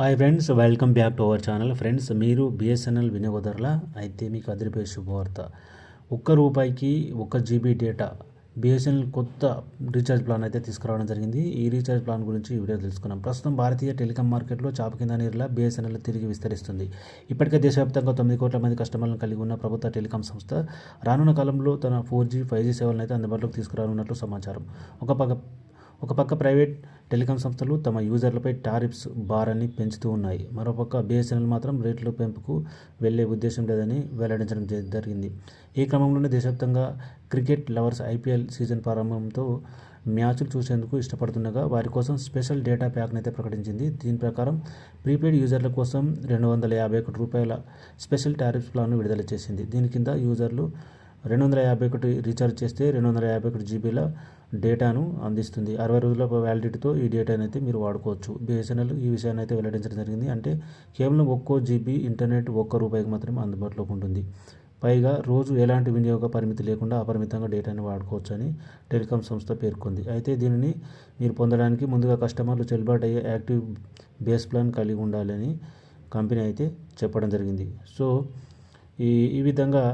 Hi friends welcome back to our channel friends మీరు BSNL వినియోగదారుల అయితే మీకు అదిరిపోయే శుభవార్త. ఒక్క రూపాయికి ఒక జీబీ డేటా బిఎస్ఎన్ఎల్ కొత్త రీఛార్జ్ ప్లాన్ అయితే తీసుకురావడం జరిగింది. ఈ రీఛార్జ్ ప్లాన్ గురించి వీడియో తెలుసుకున్నాం. ప్రస్తుతం భారతీయ టెలికాం మార్కెట్లో చాప కింద నీరులా బిఎస్ఎన్ఎల్ తిరిగి విస్తరిస్తుంది. ఇప్పటికే దేశవ్యాప్తంగా తొమ్మిది కోట్ల మంది కస్టమర్లను కలిగి ఉన్న ప్రభుత్వ టెలికాం సంస్థ రానున్న కాలంలో తన ఫోర్ జీ ఫైవ్ జీ సేవలను అయితే అందుబాటులోకి తీసుకురానున్నట్లు సమాచారం. ఒక పక్క ఒక పక్క ప్రైవేట్ టెలికాం సంస్థలు తమ యూజర్లపై టారిఫ్స్ భారాన్ని పెంచుతూ ఉన్నాయి. మరోపక్క బిఎస్ఎన్ఎల్ మాత్రం రేట్ల పెంపుకు వెళ్ళే ఉద్దేశం లేదని వెల్లడించడం జ- జరిగింది. ఈ క్రమంలోనే దేశవ్యాప్తంగా క్రికెట్ లవర్స్ ఐపీఎల్ సీజన్ ప్రారంభంతో మ్యాచ్లు చూసేందుకు ఇష్టపడుతుండగా వారి కోసం స్పెషల్ డేటా ప్యాక్ని అయితే ప్రకటించింది. దీని ప్రకారం ప్రీపెయిడ్ యూజర్ల కోసం రెండు వందల యాభై ఒకటి రూపాయల స్పెషల్ టారిఫ్ ప్లాన్ను విడుదల చేసింది. దీని కింద యూజర్లు రెండు వందల యాభై ఒకటి రీఛార్జ్ చేస్తే రెండు వందల యాభై ఒకటి జీబీల డేటాను అందిస్తుంది. అరవై రోజుల వ్యాలిడిటీతో ఈ డేటాను అయితే మీరు వాడుకోవచ్చు. బిఎస్ఎన్ఎల్ ఈ విషయాన్ని అయితే వెల్లడించడం జరిగింది. అంటే కేవలం ఒక్కో జీబీ ఇంటర్నెట్ ఒక్క రూపాయికి మాత్రమే అందుబాటులోకి ఉంటుంది. పైగా రోజు ఎలాంటి వినియోగ పరిమితి లేకుండా అపరిమితంగా డేటాను వాడుకోవచ్చని టెలికాం సంస్థ పేర్కొంది. అయితే దీనిని మీరు పొందడానికి ముందుగా కస్టమర్లు చెల్లుబాటు అయ్యే యాక్టివ్ బేస్ ప్లాన్ కలిగి ఉండాలని కంపెనీ అయితే చెప్పడం జరిగింది. సో ఈ ఈ విధంగా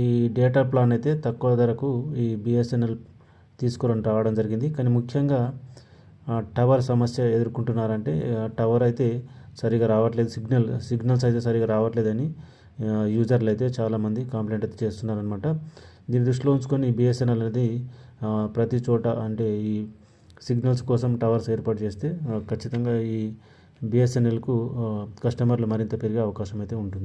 ఈ డేటా ప్లాన్ అయితే తక్కువ ధరకు ఈ బిఎస్ఎన్ఎల్ తీసుకుని రావడం జరిగింది. కానీ ముఖ్యంగా టవర్ సమస్య ఎదుర్కొంటున్నారంటే టవర్ అయితే సరిగా రావట్లేదు. సిగ్నల్ సిగ్నల్స్ అయితే సరిగా రావట్లేదని యూజర్లు అయితే చాలామంది కంప్లైంట్ అయితే చేస్తున్నారనమాట దీన్ని దృష్టిలో ఉంచుకొని బిఎస్ఎన్ఎల్ అనేది ప్రతి చోట అంటే ఈ సిగ్నల్స్ కోసం టవర్స్ ఏర్పాటు చేస్తే ఖచ్చితంగా ఈ బిఎస్ఎన్ఎల్కు కస్టమర్లు మరింత పెరిగే అవకాశం అయితే ఉంటుంది.